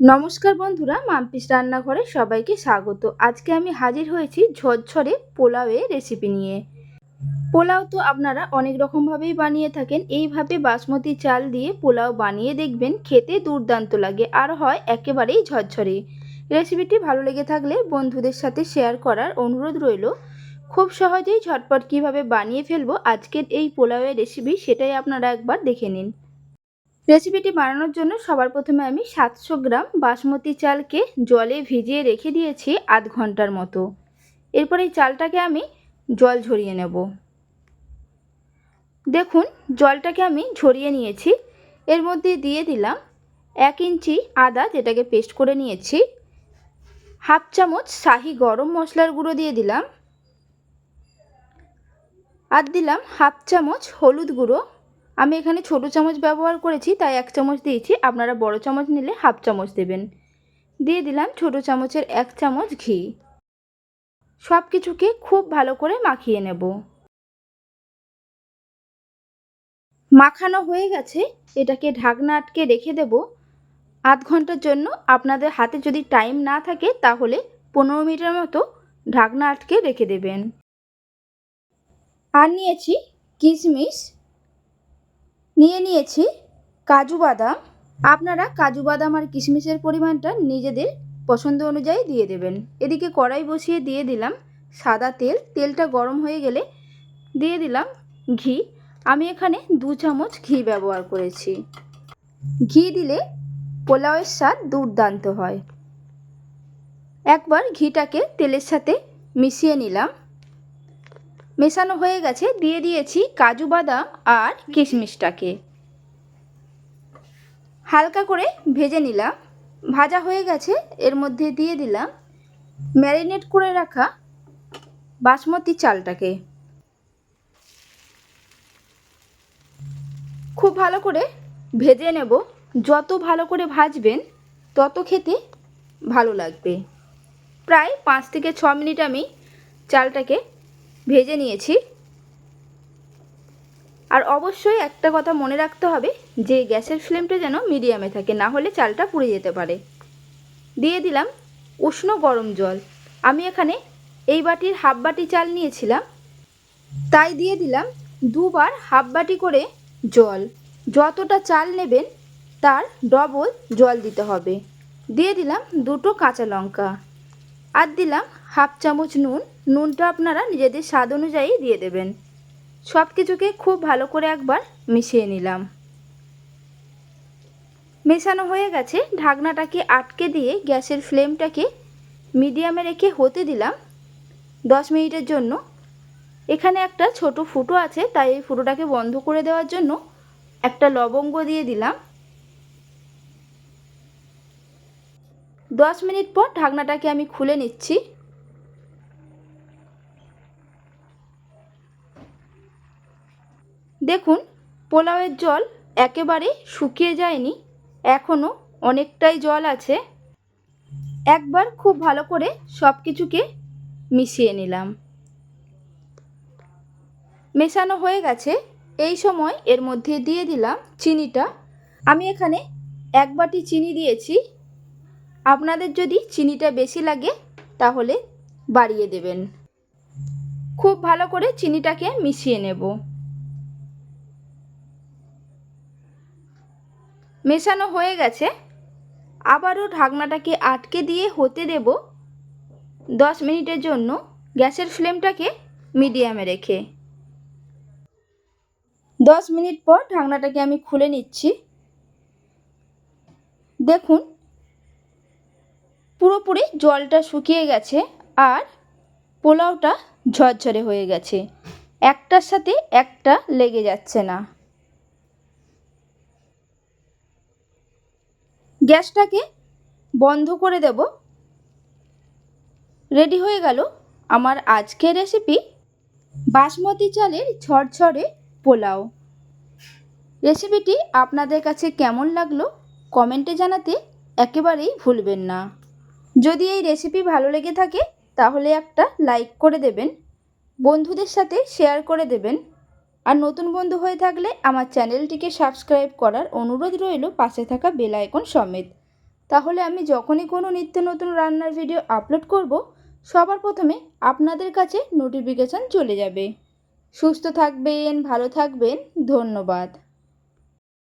নমস্কার বন্ধুরা, মাম্পিস রান্নাঘরে সবাইকে স্বাগত। আজকে আমি হাজির হয়েছি ঝরঝরে পোলাওয়ের রেসিপি নিয়ে। পোলাও তো আপনারা অনেক রকমভাবেই বানিয়ে থাকেন। এইভাবে বাসমতি চাল দিয়ে পোলাও বানিয়ে দেখবেন, খেতে দুর্দান্ত লাগে আর হয় একেবারেই ঝরঝরে। রেসিপিটি ভালো লেগে থাকলে বন্ধুদের সাথে শেয়ার করার অনুরোধ রইল। খুব সহজেই ঝটপট কীভাবে বানিয়ে ফেলব আজকের এই পোলাওয়ের রেসিপি সেটাই আপনারা একবার দেখে নিন। রেসিপিটি বানানোর জন্য সবার প্রথমে আমি সাতশো গ্রাম বাসমতি চালকে জলে ভিজিয়ে রেখে দিয়েছি আধ ঘণ্টার মতো। এরপর এই চালটাকে আমি জল ঝরিয়ে নেব। দেখুন, জলটাকে আমি ঝরিয়ে নিয়েছি। এর মধ্যে দিয়ে দিলাম এক ইঞ্চি আদা, যেটাকে পেস্ট করে নিয়েছি। হাফ চামচ শাহি গরম মশলার গুঁড়ো দিয়ে দিলাম। আর দিলাম হাফ চামচ হলুদ গুঁড়ো। আমি এখানে ছোট চামচ ব্যবহার করেছি, তাই এক চামচ দিয়েছি। আপনারা বড় চামচ নিলে হাফ চামচ দেবেন। দিয়ে দিলাম ছোট চামচের এক চামচ ঘি। সব কিছুকে খুব ভালো করে মাখিয়ে নেব। মাখানো হয়ে গেছে। এটাকে ঢাকনা আটকে রেখে দেব। আধ ঘণ্টার জন্য আপনাদের হাতে যদি টাইম না থাকে, তাহলে পনেরো মিনিটের মতো ঢাকনা আটকে রেখে দেবেন। আর নিয়েছি কিশমিশ। নিয়ে নিয়েছি কাজু বাদাম। আপনারা কাজু বাদাম আর কিশমিশের পরিমাণটা নিজেদের পছন্দ অনুযায়ী দিয়ে দেবেন। এদিকে কড়াই বসিয়ে দিয়ে দিলাম সাদা তেল। তেলটা গরম হয়ে গেলে দিয়ে দিলাম ঘি। আমি এখানে দু চামচ ঘি ব্যবহার করেছি। ঘি দিলে পোলাওয়ের স্বাদ দুর্দান্ত হয়। একবার ঘিটাকে তেলের সাথে মিশিয়ে নিলাম। মেশানো হয়ে গেছে, দিয়ে দিয়েছি কাজু বাদাম আর কিশমিশটাকে। হালকা করে ভেজে নিলাম। ভাজা হয়ে গেছে, এর মধ্যে দিয়ে দিলাম ম্যারিনেট করে রাখা বাসমতি চালটাকে। খুব ভালো করে ভেজে নেব। যত ভালো করে ভাজবেন, তত খেতে ভালো লাগবে। প্রায় পাঁচ থেকে ছ মিনিট আমি চালটাকে ভেজে নিয়েছি। আর অবশ্যই একটা কথা মনে রাখতে হবে, যে গ্যাসের ফ্লেমটা যেন মিডিয়ামে থাকে, না হলে চালটা পুড়ে যেতে পারে। দিয়ে দিলাম উষ্ণ গরম জল। আমি এখানে এই বাটির হাফ বাটি চাল নিয়েছিলাম। তাই দিয়ে দিলাম দুবার হাফ বাটি করে জল। যতটা চাল নেবেন, তার ডবল জল দিতে হবে। দিয়ে দিলাম দুটো কাঁচা লঙ্কা। আর দিলাম হাফ চামচ নুন। নুনটা আপনারা নিজেদের স্বাদ অনুযায়ী দিয়ে দেবেন। সব কিছুকে খুব ভালো করে একবার মিশিয়ে নিলাম। মেশানো হয়ে গেছে। ঢাকনাটাকে আটকে দিয়ে গ্যাসের ফ্লেমটাকে মিডিয়ামে রেখে হতে দিলাম দশ মিনিটের জন্য। এখানে একটা ছোট ফুটো আছে, তাই এই ফুটোটাকে বন্ধ করে দেওয়ার জন্য একটা লবঙ্গ দিয়ে দিলাম। দশ মিনিট পর ঢাকনাটাকে আমি খুলে নিচ্ছি। দেখুন, পোলাওয়ের জল একেবারে শুকিয়ে যায়নি এখনও অনেকটাই জল আছে। একবার খুব ভালো করে সব কিছুকে মিশিয়ে নিলাম। মেশানো হয়ে গেছে, এই সময় এর মধ্যে দিয়ে দিলাম চিনিটা। আমি এখানে এক বাটি চিনি দিয়েছি। আপনাদের যদি চিনিটা বেশি লাগে, তাহলে বাড়িয়ে দেবেন। খুব ভালো করে চিনিটাকে মিশিয়ে নেব। মেশানো হয়ে গেছে। আবারও ঢাকনাটাকে আটকে দিয়ে হতে দেব দশ মিনিটের জন্য গ্যাসের ফ্লেমটাকে মিডিয়ামে রেখে। দশ মিনিট পর ঢাকনাটাকে আমি খুলে নিচ্ছি। দেখুন পুরোপুরি জলটা শুকিয়ে গেছে আর পোলাওটা ঝরঝরে হয়ে গেছে। একটার সাথে একটা লেগে যাচ্ছে না। গ্যাসটাকে বন্ধ করে দেব। রেডি হয়ে গেল আমার আজকের রেসিপি বাসমতি চালের ঝরঝরে পোলাও। রেসিপিটি আপনাদের কাছে কেমন লাগল কমেন্টে জানাতে একেবারেই ভুলবেন না। যদি এই রেসিপি ভালো লেগে থাকে, তাহলে একটা লাইক করে দেবেন, বন্ধুদের সাথে শেয়ার করে দেবেন, আর নতুন বন্ধু হয়ে থাকলে আমার চ্যানেলটিকে সাবস্ক্রাইব করার অনুরোধ রইল পাশে থাকা বেল আইকন সমেত। তাহলে আমি যখনই কোনো নিত্য নতুন রান্নার ভিডিও আপলোড করব, সবার প্রথমে আপনাদের কাছে নোটিফিকেশান চলে যাবে। সুস্থ থাকবেন, ভালো থাকবেন, ধন্যবাদ।